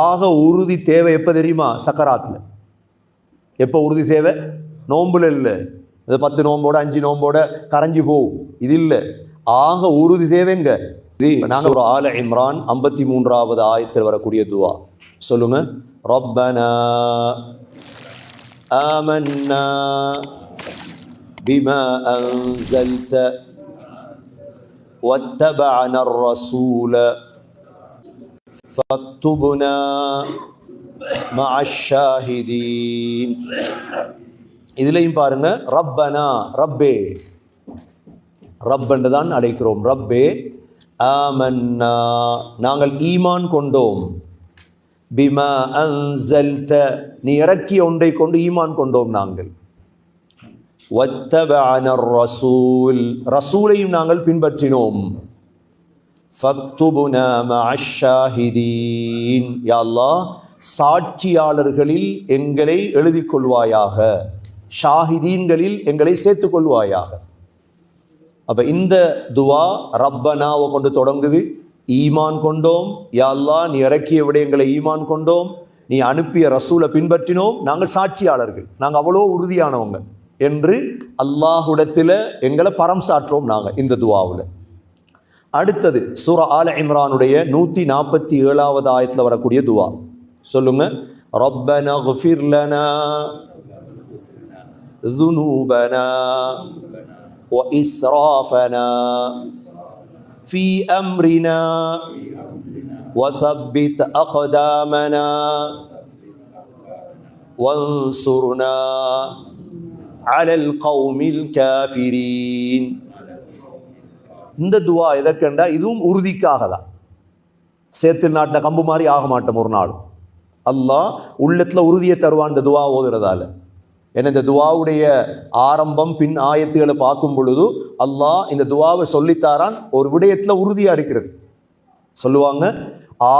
ஆக உறுதி தேவை எப்போ தெரியுமா சக்கராத்தில் எப்போ உறுதி தேவை நோம்புல இல்லை இது பத்து நோம்போட அஞ்சு நோம்போட கரைஞ்சி போகும் இது இல்லை ஆக உறுதி தேவைங்க இது நாங்கள் ஒரு ஆல இம்ரான் ஐம்பத்தி மூன்றாவது ஆயத்தில் வரக்கூடிய துவா சொல்லுங்க ரப்பனா آمنا بما أنزلت واتبعنا الرسول ஃபத்துபுனா மஷாஹிதீன் இதுலையும் பாருங்க ரப்பனா ரப்பே ரப்பன்று தான் அழைக்கிறோம் ரப்பே ஆமன்னா நாங்கள் ஈமான் கொண்டோம் பிமா அன்சல்த நீ இறக்கிய ஒன்றை கொண்டு ஈமான் கொண்டோம் நாங்கள் ஒத்தபான ரசூல் ரசூலையும் நாங்கள் பின்பற்றினோம் ஃபக்துபுனா ஷாஹிதீன் யா அல்லாஹ் சாட்சியாளர்களில் எங்களை எழுதி கொள்வாயாக ஷாஹிதீன்களில் எங்களை சேர்த்து கொள்வாயாக அப்ப இந்த துவா ரப்பனாவை கொண்டு தொடங்குது. ஈமான் கொண்டோம். யாழ்லா நீ இறக்கிய விடயங்களை ஈமான் கொண்டோம். நீ அனுப்பிய ரசூலை பின்பற்றினோம். நாங்கள் சாட்சியாளர்கள். நாங்கள் அவ்வளோ உறுதியானவங்க. என்று அல்லாஹுடத்தில் எங்களை பரம் சாற்றோம் நாங்கள் இந்த துவாவில். அடுத்தது சூரா ஆல இம்ரானுடைய நூற்றி நாற்பத்தி ஏழாவது ஆயத்தில் வரக்கூடிய துவா சொல்லுங்க ரப்பனா குஃபிர் லனா ذنوبنا وإسرافنا في أمرنا وثبت أقدامنا وانصرنا على القوم الكافرين இந்த துவா எதற்கண்டா இதுவும் உறுதிக்காக தான் சேத்தில் நாட்டின கம்பு மாதிரி ஆக மாட்டோம் ஒரு நாள். அல்லாஹ் உள்ளத்தில் உறுதியை தருவான் இந்த துவா ஓதுறதால. ஏன்னா இந்த துவாவுடைய ஆரம்பம் பின் ஆயத்துகளை பார்க்கும் பொழுது அல்லாஹ் இந்த துவாவை சொல்லித்தாரான் ஒரு விடயத்தில் உறுதியாக இருக்கிறது. சொல்லுவாங்க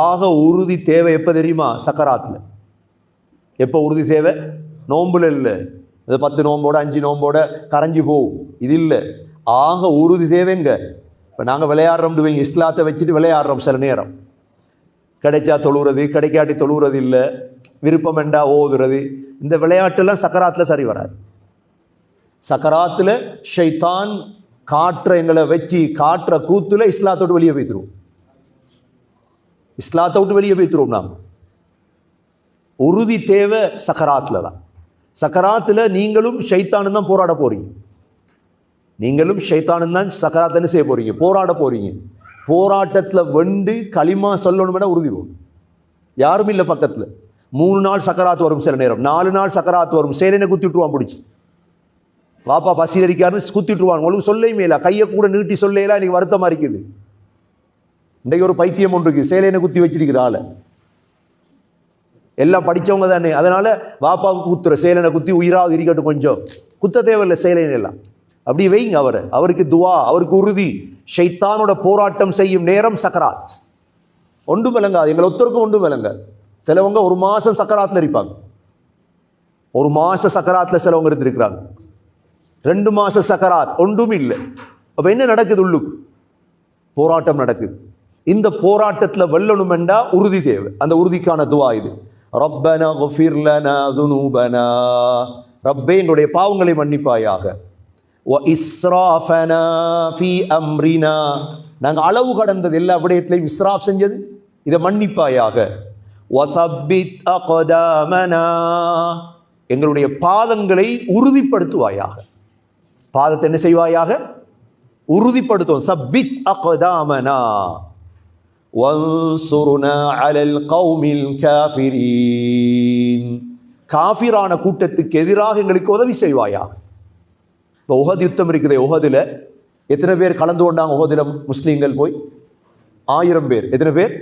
ஆக உறுதி தேவை எப்போ தெரியுமா? சக்கராத்தில். எப்போ உறுதி தேவை? நோம்புல இல்லை. இது பத்து நோம்போட அஞ்சு நோம்போட கரைஞ்சி போகும். இது இல்லை. ஆக உறுதி தேவைங்க. இப்போ நாங்கள் விளையாடுறோம்னு வைங்க இஸ்லாத்தை வச்சுட்டு விளையாடுறோம் சில நேரம். கிடைச்சா தொழுகிறது கிடைக்காட்டி தொழுகிறது இல்லை விருப்பம் என்றா ஓதுறது. இந்த விளையாட்டுலாம் சக்கராத்தில் சரி வராது. சக்கராத்தில் ஷைத்தான் காற்ற எங்களை வச்சு காற்ற கூத்தில் இஸ்லாத்தோட்டு வெளியே போய்த்துருவோம். இஸ்லாத்தை விட்டு வெளியே போய்த்துருவோம் நாம். உறுதி தேவை சக்கராத்தில் தான் சக்கராத்தில் நீங்களும் ஷைத்தானு தான் போராட போகிறீங்க நீங்களும் ஷைத்தானும் தான் சக்கராத்தன்னு செய்ய போகிறீங்க போராட போகிறீங்க போராட்டத்தில் வெண்டு களிமா சொல்லணும்னா உறுதி போகும் யாரும் இல்லை பக்கத்தில். மூணு நாள் சக்கராத்து வரும் சில நேரம். நாலு நாள் சக்கராத்து வரும். சேலைனை குத்திட்டுருவான் பிடிச்சி. வாப்பா பசி அடிக்காருன்னு குத்திட்டுருவான் உங்களுக்கு சொல்லையுமே இல்லை. கையை கூட நீட்டி சொல்லையில இன்றைக்கி வருத்தமாக இருக்குது. இன்றைக்கு ஒரு பைத்தியம் ஒன்று இருக்குது சேலைனை குத்தி வச்சிருக்கிற ஆளை. எல்லாம் படித்தவங்க தானே. அதனால் வாப்பாவுக்கு குத்துற. சேலனை குத்தி உயிராக இருக்கட்டும் கொஞ்சம். குத்த தேவையில்லை சேலைன்னு எல்லாம். அப்படி வைங்க அவரை. அவருக்கு துவா அவருக்கு உறுதி. ஷைத்தானோட போராட்டம் செய்யும் நேரம் சக்கராத். ஒன்றும் விளங்காது. எங்களை ஒத்தருக்கும் ஒன்றும் விளங்காது. சிலவங்க ஒரு மாதம் சக்கராத்தில் இருப்பாங்க. ஒரு மாதம் சக்கராத்தில் சிலவங்க இருந்திருக்கிறாங்க. ரெண்டு மாதம் சக்கராத். ஒன்றும் இல்லை. அப்போ என்ன நடக்குது உள்ளுக்கு? போராட்டம் நடக்குது. இந்த போராட்டத்தில் வெல்லணுமெண்டா உறுதி தேவை. அந்த உறுதிக்கான துவா இது. ரப்பனா ரப்பே எங்களுடைய பாவங்களை மன்னிப்பாயாக. ஒ இஸ்ராஃபனா ஃபி அம்ரினா நாங்கள் அளவு கடந்தது எல்லா விடயத்திலையும் இஸ்ராஃப் செஞ்சது. இதை மன்னிப்பாயாக. வசப்பித் அகதாமனா எங்களுடைய பாதங்களை உறுதிப்படுத்துவாயாக. பாதத்தை என்ன செய்வாயாக? உறுதிப்படுத்தும் சபித் அகதாமனா வன்சுருனா அலல் கௌமில் காஃபிரீன் காஃபிரான கூட்டத்துக்கு எதிராக எங்களுக்கு உதவி செய்வாயாக. இப்போ உகது யுத்தம் இருக்குது உஹதில் எத்தனை பேர் கலந்து கொண்டாங்க உகதில்? முஸ்லீம்கள் போய். ஆயிரம் பேர். எத்தனை பேர்?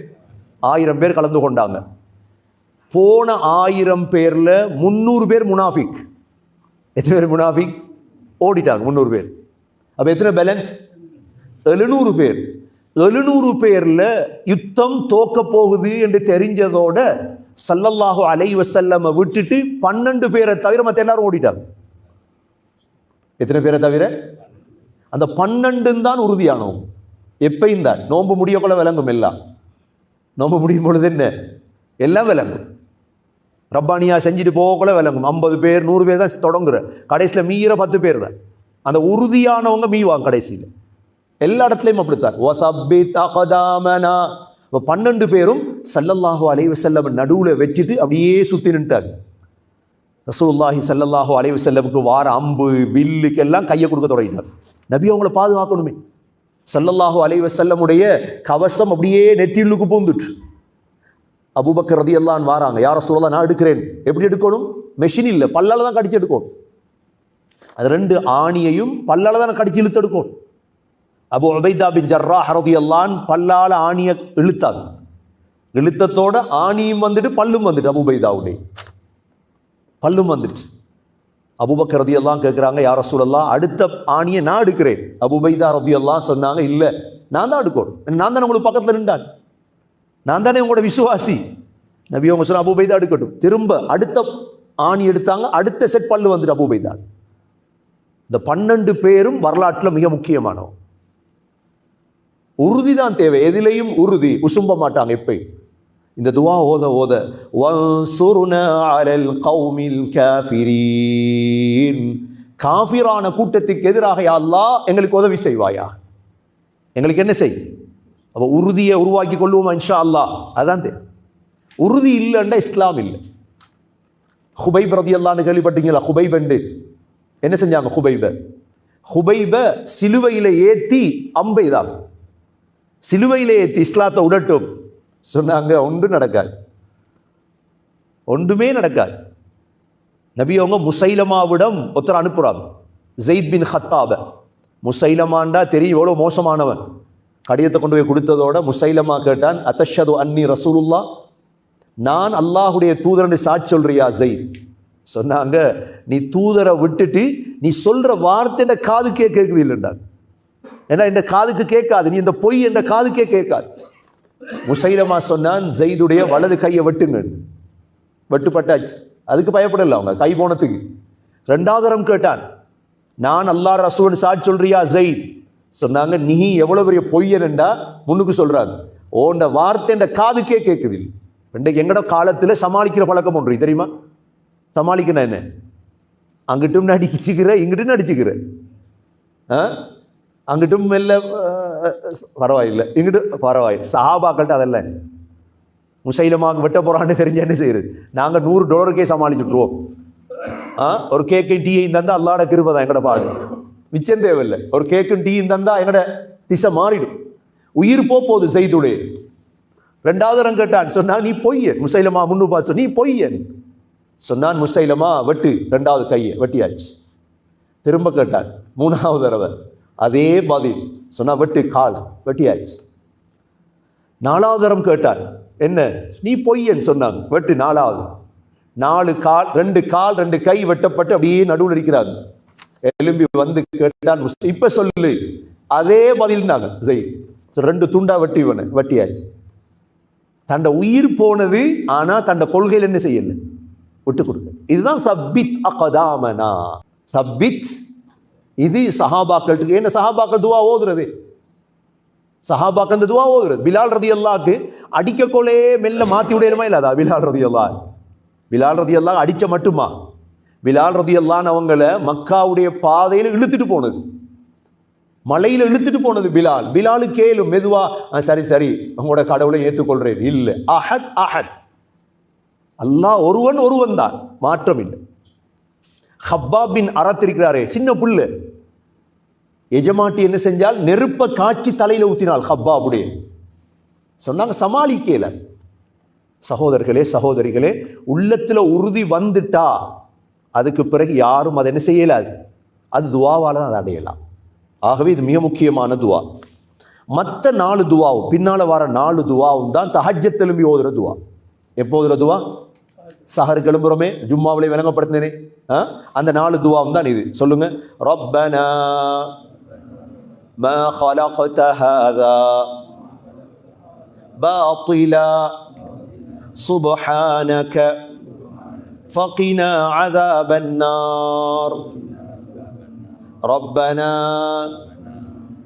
ஆயிரம் பேர் கலந்து கொண்டாங்க. போன ஆயிரம் பேரில் முந்நூறு பேர் முனாஃபிக். எத்தனை பேர் முனாஃபிக்? ஓடிட்டாங்க முந்நூறு பேர். அப்போ எத்தனை பேலன்ஸ் எழுநூறு பேர். எழுநூறு பேரில் யுத்தம் தோக்க போகுது என்று தெரிஞ்சதோட சல்லல்லாஹு அலை வசல்லம விட்டுட்டு பன்னெண்டு பேரை தவிர மற்ற எல்லாரும் ஓடிட்டாங்க. எத்தனை பேரை தவிர? அந்த பன்னெண்டும் தான் உறுதியானவங்க எப்பயும் தான். நோன்பு முடியக்குள்ள விளங்கும் எல்லாம். நோன்பு முடியும் பொழுது என்ன? எல்லாம் விளங்கும். ரப்பானியா செஞ்சுட்டு போகக்குள்ள விளங்கும். ஐம்பது பேர் நூறு பேர் தான் தொடங்குற. கடைசியில் மீற பத்து பேர் தான். அந்த உறுதியானவங்க மீவாங்க கடைசியில். எல்லா இடத்துலையும் அப்படித்தான். இப்போ பன்னெண்டு பேரும் சல்லல்லாஹு அலைஹி வஸல்லம் நடுவில் வச்சுட்டு அப்படியே சுற்றி நின்ட்டாங்க ரசூல்லாஹி சல்லாஹூ அலைவு செல்லமுக்கு வார அம்பு வில்லுக்கு எல்லாம் கையை கொடுக்க தொடங்கினார் நபி அவங்கள பாதுகாக்கணுமே. சல்லல்லாஹூ அலைஹி செல்லமுடைய கவசம் அப்படியே நெற்றிலுக்கு பூந்துட்டு. அபுபக்கர் ரதி எல்லாம் வாராங்க யார சொல்லலாம் நான் எடுக்கிறேன். எப்படி எடுக்கணும்? மெஷின் இல்லை பல்லால் தான் கடிச்சு எடுக்கணும். அது ரெண்டு ஆணியையும் பல்லால் தான் கடிச்சு இழுத்து எடுக்கணும். அபு உபைதா பின் ஜர்ரா ரதியல்லான் பல்லால ஆணியை இழுத்தாங்க. இழுத்தத்தோட ஆணியும் வந்துட்டு பல்லும் வந்துட்டு அபு உபைதாவுடைய. பல்லும் வந்துட்டு அபுபக்கர் ரதியெல்லாம் கேட்குறாங்க யார சூழல்லாம் அடுத்த ஆணியை நான் எடுக்கிறேன். அபுபைதா ரதியெல்லாம் சொன்னாங்க இல்லை நான் தான் எடுக்கணும். நான் தானே உங்களுக்கு பக்கத்தில் நின்றான். நான் தானே உங்களோட விசுவாசி. நபி அவங்க சொன்ன அபுபைதா எடுக்கட்டும். திரும்ப அடுத்த ஆணி எடுத்தாங்க அடுத்த செட் பல்லு வந்துட்டு அபுபைதா இந்த பன்னெண்டு பேரும் வரலாற்றில் மிக முக்கியமானவன் உறுதி தான் தேவை. எதிலையும் உறுதி உசும்ப மாட்டாங்க எப்பயும். இந்த துவா ஓத ஓத. அலல் கௌமில் காஃபிரீன். காஃபிரான கூட்டத்துக்கு எதிராக அல்லாஹ் எங்களுக்கு உதவி செய்வாயா? எங்களுக்கு என்ன செய்? அப்போ உறுதியை உருவாக்கி கொள்வோமா இன்ஷா அல்லாஹ் அதான் தே உறுதி இல்லைன்னா இஸ்லாம் இல்லை. ஹுபைப் ரதி அல்லான்னு கேள்விப்பட்டீங்களா ஹுபைப் என்ன செஞ்சாங்க ஹுபைப? ஹுபைப சிலுவையில் ஏற்றி அம்பைதான் சிலுவையில் ஏற்றி இஸ்லாத்தை உடட்டும். சொன்னாங்க ஒன்றும் நடக்காது. ஒன்றுமே நடக்காது. நபி அவங்க முசைலமாவிடம் ஒருத்தர் அனுப்புறாங்க. ஜெயித் பின் ஹத்தாப. முசைலமாண்டா தெரியும் எவ்வளோ மோசமானவன். கடிதத்தை கொண்டு போய் கொடுத்ததோட முசைலமா கேட்டான் அத்தஷது அன்னி ரசூலுல்லா நான் அல்லாஹுடைய தூதரன்னு சாட்சி சொல்றியா ஜெயித்? சொன்னாங்க நீ தூதரை விட்டுட்டு நீ சொல்ற வார்த்தை என்ற காதுக்கே கேட்குது இல்லைண்டா ஏன்னா இந்த காதுக்கு கேட்காது. நீ இந்த பொய் என்ற காதுக்கே கேட்காது. முசைலமா சொன்னான் ஜெயிதுடைய வலது கையை வெட்டுங்க வெட்டுப்பட்டாச்சு. அதுக்கு பயப்படல அவங்க கை போனதுக்கு. ரெண்டாவது தரம் கேட்டான் நான் அல்லா ரசுவன் சாட் சொல்றியா ஜெயித்? சொன்னாங்க நீ எவ்வளவு பெரிய பொய்யனண்டா முன்னுக்கு சொல்றாங்க. ஓண்ட வார்த்தை என்ற காதுக்கே கேட்குது இன்றைக்கு எங்கட காலத்தில் சமாளிக்கிற பழக்கம் ஒன்று தெரியுமா? சமாளிக்கணும் என்ன? அங்கிட்டும் நடிச்சுக்கிற இங்கிட்டும் நடிச்சுக்கிற. ஆ? அங்கிட்டும் மெல்ல பரவாயில்லை இங்கிட்டு பரவாயில்லை சஹாபாக்கள்கிட்ட அதெல்லாம் முசைலமாக வெட்ட போகிறான்னு தெரிஞ்ச என்ன செய்யுது நாங்கள் நூறு டாலருக்கே சமாளிச்சுட்ருவோம் ஆ ஒரு கேக்கையும் டீயையும் தந்தால் அல்லாட கிருபை தான் எங்கட பாடு மிச்சம் தேவையில்லை ஒரு கேக்கும் டீயும் தந்தால் எங்கட திசை மாறிடும் உயிர் போ போகுது செய்துடைய ரெண்டாவது தரம் கேட்டான் சொன்னான் நீ பொய்யன் முசைலமா முன்னு பார்த்து நீ பொய்யன் சொன்னான் முசைலமா வெட்டு ரெண்டாவது கையை வெட்டியாச்சு திரும்ப கேட்டான் மூணாவது தடவை அதே பதில் சொன்னா வெட்டு கால் வெட்டியாச்சு. நாலாவது தரம் கேட்டான் என்ன? நீ பொய்யன்னு சொன்னாங்க. வெட்டு நாலாவது. நாலு கால் ரெண்டு கால் ரெண்டு கை வெட்டப்பட்டு அப்படியே நடுவில் இருக்கிறாங்க எலும்பி வந்து கேட்டான் இப்ப சொல்லு. அதே பதில் தாங்க ஜெய். ரெண்டு துண்டா வெட்டி வெட்டியாச்சு. தண்ட உயிர் போனது ஆனா தண்ட கொள்கையில் என்ன செய்யல? விட்டு கொடுக்க இதுதான் சப்பித் அகதாமனா. சப்பித் இது சஹாபாக்களுக்கு என்ன சஹாபாக்கள் துவா ஓதுறது. சஹாபாக்கள் அந்த துவா ஓதுறது. பிலால் ரதி அல்லாக்கு அடிக்கக்கொள்ளே மெல்ல மாத்தி விடையணுமா இல்லாதா பிலால் ரதி அல்லா பிலால் ரதி அல்லா அடிச்ச மட்டுமா? பிலால் ரதி அல்லான்னு அவங்கள மக்காவுடைய பாதையில் இழுத்துட்டு போனது. மலையில இழுத்துட்டு போனது பிலால். பிலாலு கேளும் மெதுவா சரி சரி உங்களோட கடவுளை ஏற்றுக்கொள்றேன் இல்லை. அஹத் அஹத். அல்லாஹ் ஒருவன் ஒருவன் தான் மாற்றம் இல்லை. ஹப்பாப் பின் இருக்கிறாரே சின்ன புல்லு எஜமாட்டி என்ன செஞ்சால் நெருப்ப காய்ச்சி ஊற்றினாள் ஊத்தினாள் ஹப்பாபுடைய. சொன்னாங்க சமாளிக்கல. சகோதரர்களே சகோதரிகளே உள்ளத்தில் உறுதி வந்துட்டா அதுக்கு பிறகு யாரும் அதை என்ன செய்யலாது. அது துவாவால் தான் அதை அடையலாம். ஆகவே இது மிக முக்கியமான துவா. மற்ற நாலு துவாவும் பின்னால் வர நாலு துவாவும் தான் தஹஜ்ஜத் எழும்பி ஓதுற துவா. எப்போ ஓதுற துவா? சஹர் கிளம்புறோமே ஜும்மாவிலே விளங்கப்படுத்தினேனே. ஆ? அந்த நாலு துவாவும் தான் இது. சொல்லுங்க ரொப்பனா ما خلقت هذا باطلا. سبحانك فقنا عذاب النار. ربنا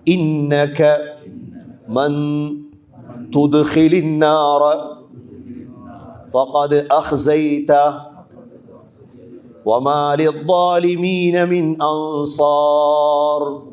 إنك من تدخل النار فقد أخزيته. وما للظالمين من أنصار.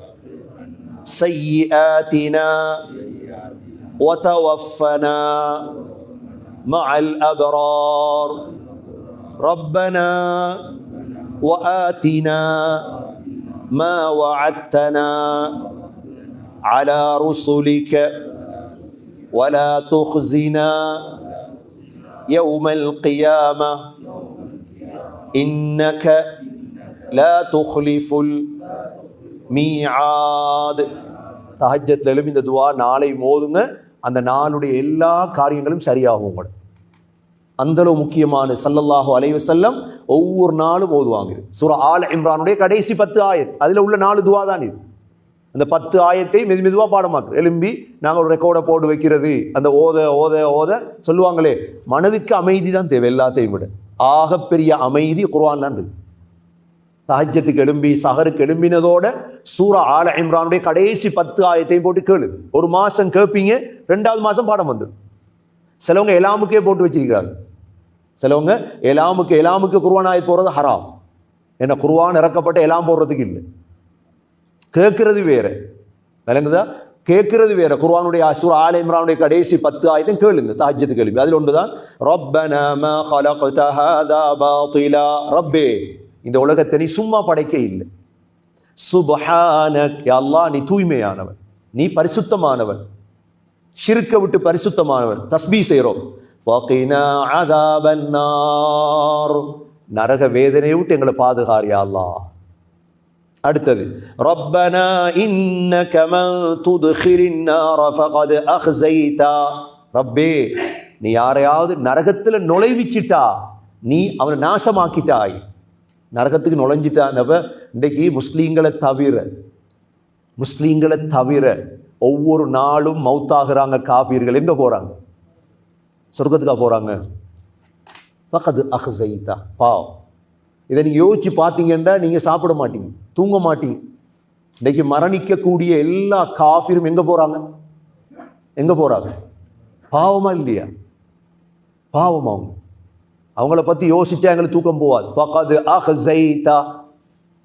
سيئاتنا وتوفنا مع الأبرار. ربنا وآتنا ما وعدتنا على رسلك ولا تخزنا يوم القيامة. إنك لا تخلف மீயாது தஹஜத்தில் எழுப்பி இந்த துவா நாளை மோதுங்க. அந்த நாளுடைய எல்லா காரியங்களும் சரியாகும் உங்களுக்கு. அந்தளவு முக்கியமான சல்லல்லாஹு அலைவு செல்லம் ஒவ்வொரு நாளும் ஓதுவாங்க. சுர ஆல் இம்ரானுடைய கடைசி பத்து ஆயத். அதில் உள்ள நாலு துவா தான் இது. அந்த பத்து ஆயத்தை மெது மெதுவாக பாடமாக்குது. எலும்பி நாங்கள் ஒரு ரெக்கார்டை போட்டு வைக்கிறது. அந்த ஓத ஓத ஓத சொல்லுவாங்களே மனதுக்கு அமைதி தான் தேவை எல்லாத்தையும் விட. ஆகப்பெரிய அமைதி குர்வான்லான் இருக்கு. தஹஜத்துக்கு எழும்பி சஹருக்கு எழும்பினதோட சூரா ஆல இம்ரானுடைய கடைசி பத்து ஆயத்தையும் போட்டு கேளு. ஒரு மாதம் கேட்பீங்க ரெண்டாவது மாதம் பாடம் வந்துடும் சிலவங்க எலாமுக்கே போட்டு வச்சிருக்கிறாங்க. சிலவங்க எலாமுக்கு எலாமுக்கு குர்வான் ஆகி போகிறது ஹராம். ஏன்னா குர்வான் இறக்கப்பட்ட எலாம் போடுறதுக்கு இல்லை. கேட்குறது வேறு. விளங்குதா? கேட்குறது வேற. குர்வானுடைய அசுர் ஆல இம்ரானுடைய கடைசி பத்து ஆயத்தையும் கேளுங்க தாஜ்யத்து கேள்வி அதில் ஒன்றுதான். ரப்பன ரப்பே இந்த உலகத்தை நீ சும்மா படைக்க இல்லை. சுபஹானக் அல்லா நீ தூய்மையானவன் நீ பரிசுத்தமானவன் சிறுக்க விட்டு பரிசுத்தமானவன் தஸ்பீ செய்கிறோம். நரக வேதனையை விட்டு எங்களை பாதுகாரியா அல்லாஹ். அடுத்தது ரப்பனா இன்னக மன் துத்கிலின் நார ஃபகத் அக்ஸைதா ரப்பே நீ யாரையாவது நரகத்தில் நுழைவிச்சிட்டா நீ அவனை நாசமாக்கிட்டாய். நரகத்துக்கு நுழைஞ்சிட்டானவ இன்றைக்கு முஸ்லீம்களை தவிர முஸ்லீம்களை தவிர ஒவ்வொரு நாளும் மௌத்தாகிறாங்க காபீர்கள். எங்கே போகிறாங்க சொர்க்கத்துக்காக போகிறாங்க பக்கத்து அஹ்சைதா. பாவ் இதை நீங்கள் யோசிச்சு பார்த்தீங்கன்னா நீங்கள் சாப்பிட மாட்டீங்க தூங்க மாட்டீங்க. இன்றைக்கு மரணிக்கக்கூடிய எல்லா காஃபிரும் எங்கே போகிறாங்க எங்கே போகிறாங்க பாவமாக இல்லையா? பாவம் அவங்க. அவங்கள பற்றி யோசிச்சா எங்களுக்கு தூக்கம் போவாது ஃபகாது ஆஹ் ஜெயித்தா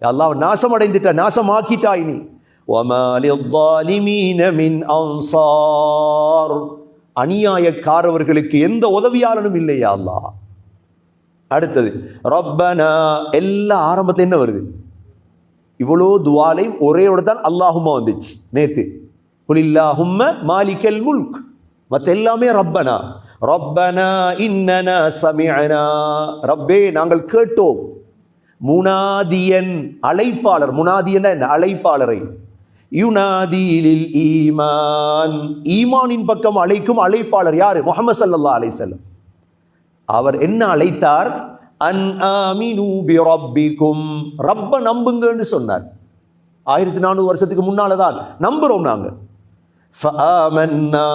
அல்லாஹ் நாசம் அடைந்துட்டா நாசமாக்கிட்டாய் நீ அன்சார். அநியாயக்காரவர்களுக்கு எந்த உதவியாளனும் இல்லையா அல்லா அடுத்தது ரப்பனா எல்லா ஆரம்பத்தில் என்ன வருது? இவ்வளோ துவாலையும் ஒரே இட தான் அல்லாஹுமா வந்துச்சு. நேத்து. புலில்லாஹும்ம மாலிக்கல் முல்க். மற்ற எல்லாமே ரப்பனா. ரப்பனா இன்னனா சமியனா ரப்பே நாங்கள் கேட்டோம். முனாதியன் அழைப்பாளர். முனாதியன் என்ன? அழைப்பாளரை. யுனாதியில் ஈமான். ஈமானின் பக்கம் அழைக்கும் அழைப்பாளர் யாரு? முகமது சல்லா அலை செல்லம் அவர் என்ன அழைத்தார்? அன் ஆமினு பி ரப்பிக்கும் ரப்ப நம்புங்கன்னு சொன்னார். ஆயிரத்தி நானூறு வருஷத்துக்கு முன்னால தான் நம்புறோம் நாங்கள் ஃபஆமன்னா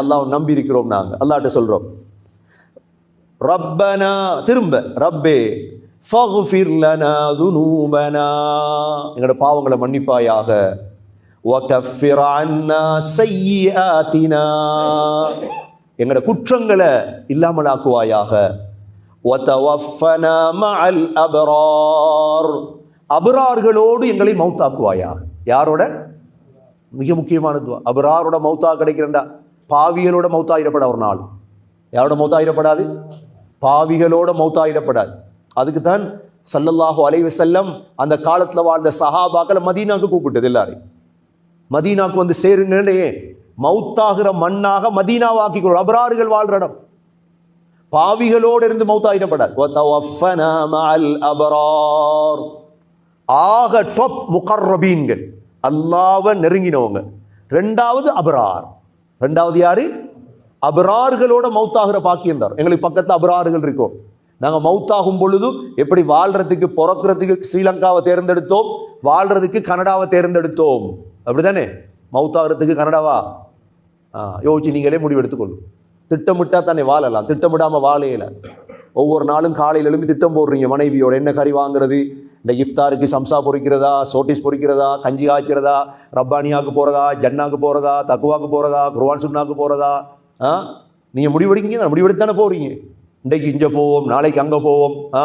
அல்லாஹ் நம்பி இருக்கிறோம் நாங்கள் அல்லாட்ட சொல்கிறோம் ரப்பனா திரும்ப. ரப்பே ஃபக்ஃபிர் துனூபனா. எங்களோட பாவங்களை மன்னிப்பாயாக. வகஃபிர் அன்னா சய்யிஆத்தினா எங்களோட குற்றங்களை இல்லாமலாக்குவாயாக. வதவஃபனா மஅல் அபரார். அபரார்களோடு எங்களை மௌத்தாக்குவாயாக. யாரோட? மிக முக்கியமான துவா. அபராரோட மௌத்தா கிடைக்கிறண்டா. பாவிகளோட மௌத்தாயிடப்பட ஒரு நாள். யாரோட மௌத்தாயிடப்படாது பாவிகளோட மௌத்தாயிடப்படாது அதுக்கு தான் சல்லல்லாஹோ அலைவு செல்லம் அந்த காலத்தில் வாழ்ந்த சஹாபாக்களை மதீனாக்கு கூப்பிட்டது எல்லாரையும். மதீனாக்கு வந்து சேருங்கன்னு ஏன்? மௌத்தாகிற மண்ணாக மதீனாவாக்கிக்கொள்ளும் அபராறுகள் வாழ்ற இடம். பாவிகளோடு இருந்து மௌத்தாயிடப்படாது அபரார். ஆக டொப் முகர்ரபீன்கள். அல்லாவை நெருங்கினவங்க. ரெண்டாவது அபரார். ரெண்டாவது யாரு? அபரார்களோட மௌத்தாகிற பாக்கியம் தான். எங்களுக்கு பக்கத்தில் அபரார்கள் இருக்கும். நாங்கள் மௌத்தாகும் பொழுது எப்படி வாழ்றதுக்கு பிறக்கிறதுக்கு ஸ்ரீலங்காவை தேர்ந்தெடுத்தோம் வாழ்றதுக்கு கனடாவை தேர்ந்தெடுத்தோம். அப்படிதானே மௌத்தாகிறதுக்கு கனடாவா? ஆ, யோசிச்சு நீங்களே முடிவெடுத்துக்கொள்ளும் திட்டமிட்டா தானே வாழலாம். திட்டமிடாமல் வாழையில ஒவ்வொரு நாளும் காலையில் எழுப்பி திட்டம் போடுறீங்க. மனைவியோட என்ன கறி வாங்குறது? இந்த இஃப்தாருக்கு சம்சா பொறிக்கிறதா சோட்டிஸ் பொறிக்கிறதா கஞ்சி காய்ச்சிறதா ரப்பானியாவுக்கு போகிறதா ஜன்னாக்கு போகிறதா தக்குவாக்கு போகிறதா குர்வான் சுன்னாக்கு போகிறதா ஆ? நீங்கள் முடிவெடுக்கீங்க முடிவெடுத்தானே போகிறீங்க இன்றைக்கு இங்கே போவோம் நாளைக்கு அங்கே போவோம் ஆ?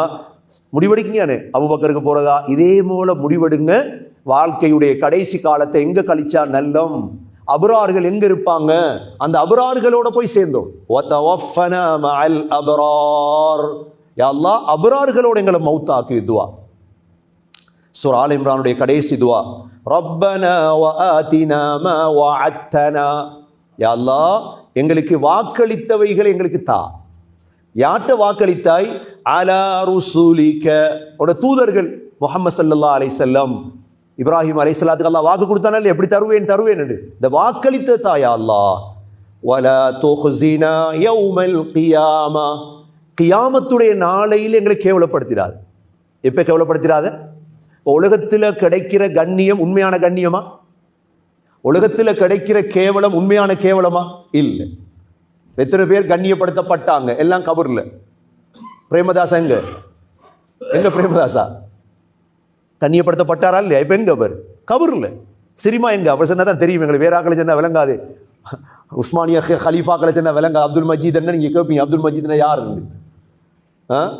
முடிவெடுக்கீங்கன்னு அபுபக்கருக்கு போகிறதா இதே போல் முடிவெடுங்க. வாழ்க்கையுடைய கடைசி காலத்தை எங்கே கழிச்சா நல்லம்? அபுரார்கள் எங்கே இருப்பாங்க? அந்த அபுரார்களோட போய் சேர்ந்தோம். அபுரார். அபுரார்களோட எங்களை மௌத்தாக்கு இதுவா சூர் ஆல் இம்ரானுடைய கடைசி துவா. ரப்பனா வஆதினா மா வஅத்தனா. யா அல்லாஹ் எங்களுக்கு வாக்களித்தவைகள் எங்களுக்கு தா. யார்கிட்ட வாக்களித்தாய்? அலா ருசூலிக்க. உட தூதர்கள் முகமது சல்லா அலைசல்லம் இப்ராஹிம் அலைஹிஸ்ஸலாத்துக்கு அல்லாஹ் வாக்கு கொடுத்தானே எப்படி தருவேன் தருவேன் என்று. இந்த வாக்களித்த தாயா அல்லாஹ். வல துஹ்ஸினா யௌமல் கியாமா. கியாமத்துடைய நாளையில் எங்களை கேவலப்படுத்திடாது. எப்போ கேவலப்படுத்திடாத? உலகத்தில் கிடைக்கிற கண்ணியம் உண்மையான கண்ணியமா? உலகத்தில் கிடைக்கிற கேவலம் உண்மையான கேவலமா? இல்லை. எத்தனை பேர் கண்ணியப்படுத்தப்பட்டாங்க? எல்லாம் கபூரில். பிரேமதாசா எங்க? எங்க பிரேமதாசா? கண்ணியப்படுத்தப்பட்டாரா இல்லையா? இப்போ எங்க அவர்? கபூரில். சிரிமா எங்க? அவர் சொன்னா தான் தெரியும். எங்களுக்கு வேற ஆக்களை சொன்னா விளங்காது. உஸ்மானியா ஹலீஃபாக்களை சொன்னா விளங்காது அப்துல் மஜீத் என்ன நீங்கள் கேட்பீங்க அப்துல் மஜீத்னா யாருன்னு? ஆ?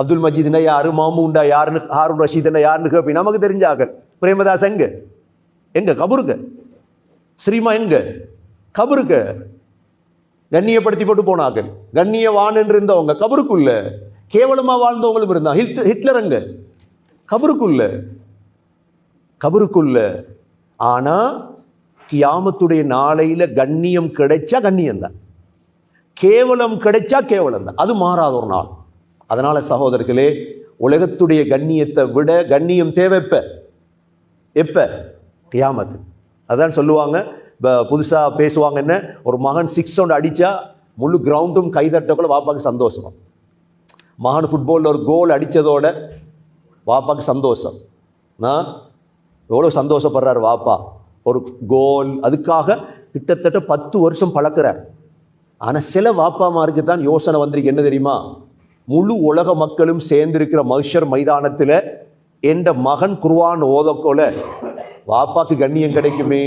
அப்துல் மஜீத்னா யாரு? மாமுண்டா யாருன்னு? ஹாரூன் ரஷீத்னா யாருன்னு கேட்பீங்க நமக்கு தெரிஞ்ச பிரேமதாஸ் எங்க? எங்க? கபூருக்கு. ஸ்ரீமா எங்க? கபருக்கு. கண்ணியப்படுத்தி போட்டு போனார்கள் கண்ணியவான் என்று இருந்தவங்க கபருக்குள்ள. கேவலமா வாழ்ந்தவங்களும் இருந்தான் ஹிட் ஹிட்லர் அங்க கபருக்குள்ள. கபருக்குள்ள. ஆனா கியாமத்துடைய நாளையில கண்ணியம் கிடைச்சா கண்ணியம் தான் கேவலம் கிடைச்சா கேவலம் தான் அது மாறாத ஒரு நாள். அதனால் சகோதரர்களே உலகத்துடைய கண்ணியத்தை விட கண்ணியம் தேவை எப்போ? எப்போ? கியாமத்து. அதான் சொல்லுவாங்க. இப்போ புதுசாக பேசுவாங்க என்ன? ஒரு மகன் சிக்ஸ் ஒன்று அடித்தா முழு கிரவுண்டும் கைதட்டக்குள்ள வாப்பாக்கு சந்தோஷம். மகன் ஃபுட்பாலில் ஒரு கோல் அடித்ததோட வாப்பாக்கு சந்தோஷம். நான் எவ்வளோ சந்தோஷப்படுறாரு வாப்பா. ஒரு கோல் அதுக்காக கிட்டத்தட்ட பத்து வருஷம் பழக்கிறார். ஆனால் சில வாப்பாமாருக்கு தான் யோசனை வந்திருக்கு. என்ன தெரியுமா? முழு உலக மக்களும் சேர்ந்திருக்கிற மகிஷர் மைதானத்தில் என்ற மகன் குருவான் ஓதக்கோல வாப்பாக்கு கண்ணியம் கிடைக்குமே.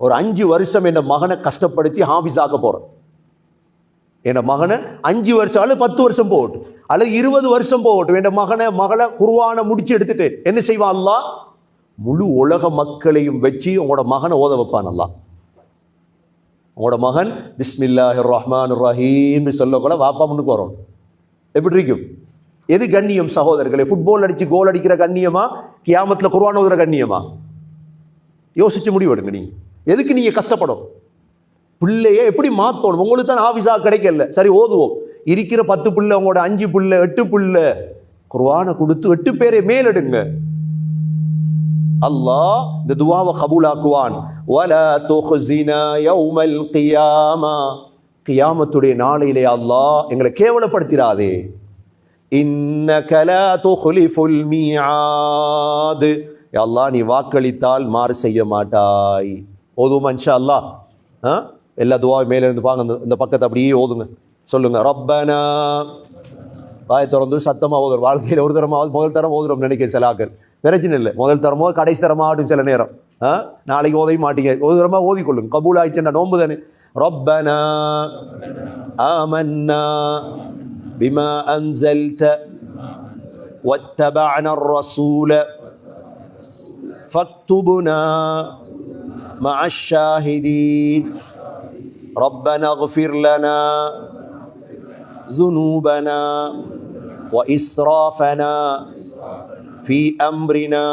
ஒரு அஞ்சு வருஷம் என் மகனை கஷ்டப்படுத்தி ஹாஃபிஸ் ஆக்க போகிறேன் என் மகனை அஞ்சு வருஷம் அல்லது பத்து வருஷம் போகட்டும் அல்லது இருபது வருஷம் போகட்டும் என் மகனை மகளை குருவானை முடிச்சு எடுத்துட்டு என்ன செய்வான் முழு உலக மக்களையும் வச்சு உங்களோட மகனை ஓத வைப்பான் அல்லாஹ் உங்களோட மகன் பிஸ்மில்லாஹிர் ரஹ்மான் ரஹீம்னு சொல்லக்கூட வாப்பா முன்னுக்கு வரணும். எப்படி இருக்கும் எது கண்ணியம் சகோதரர்களே? ஃபுட்பால் அடித்து கோல் அடிக்கிற கண்ணியமா? கியாமத்தில் குர்ஆன் ஓதுற கண்ணியமா? யோசிச்சு முடிவெடுங்க நீ எதுக்கு நீங்கள் கஷ்டப்படும் பிள்ளைய எப்படி மாற்றணும் உங்களுக்கு தான் ஆஃபீஸாக கிடைக்கல. சரி ஓதுவோம். இருக்கிற பத்து புள்ள உங்களோட அஞ்சு புள்ள எட்டு புள்ள. குர்வானை கொடுத்து எட்டு பேரை மேலெடுங்க. அல்லாஹ் இந்த துவாவை கபூலாக்குவான். வல துஹ்ஸினா யௌமல் கியாமா. கியாமத்துடைய நாளையிலே அல்லாஹ் எங்களை கேவலப்படுத்திடாதே அல்லா நீ வாக்களித்தால் மாறு செய்ய மாட்டாய். ஓதுவோமா இன்ஷா அல்லாஹ் ஆ? எல்லா துவாவும் மேலே இருந்து பாங்க இந்த- இந்த பக்கத்தை அப்படியே ஓதுங்க. சொல்லுங்க ரப்பனா. வாய் திறந்து சத்தமாக ஓதுறோம். வாழ்க்கையில் ஒரு தரமாவது முதல் தரம் ஓதுறோம் நினைக்கிறேன் சில ஆக்கள் பிரச்சனை இல்லை முதல் தரமோ கடைசி தரமாகட்டும் சில நேரம். ஆ? நாளைக்கு ஓதவே மாட்டீங்க. ஒரு தரமாக ஓதிக்கொள்ளுங்க. கபூல் ஆயிடுச்சுன்னா நோம்பு தானே. ربنا آمنا بما أنزلت واتبعنا الرسول فاكتبنا مع الشاهدين ربنا اغفر لنا ذنوبنا وإسرافنا في أمرنا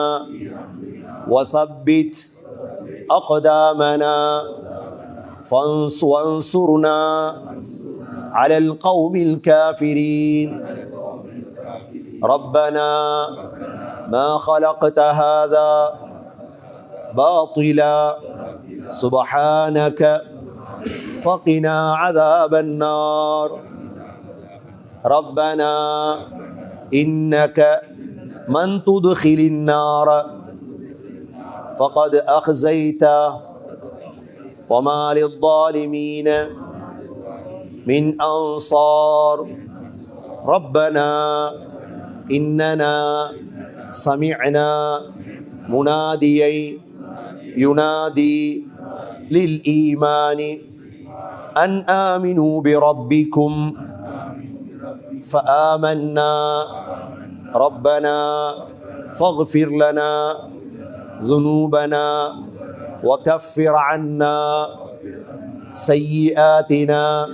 وثبت أقدامنا وانصرنا على القوم الكافرين. ربنا ما خلقت هذا باطلا. سبحانك فقنا عذاب النار. ربنا إنك من تدخل النار فقد أخزيته وما للظالمين من أنصار. ربنا إننا سمعنا مناديا ينادي للإيمان أن آمنوا بربكم فآمنا. ربنا فاغفر لنا ذنوبنا وكفر عنا سيئاتنا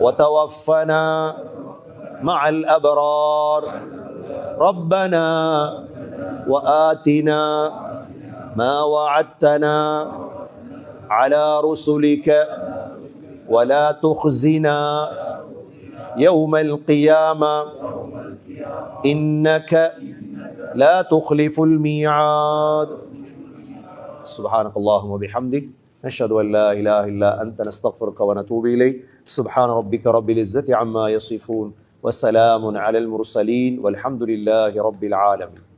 وتوفنا مع الأبرار. ربنا وآتنا ما وعدتنا على رسلك ولا تخزنا يوم القيامة. إنك لا تخلف الميعاد. سبحانك اللهم وبحمدك نشهد أن لا إله إلا أنت نستغفرك ونتوب إليك. سبحان ربك رب العزة عما يصفون وسلام على المرسلين والحمد لله رب العالمين.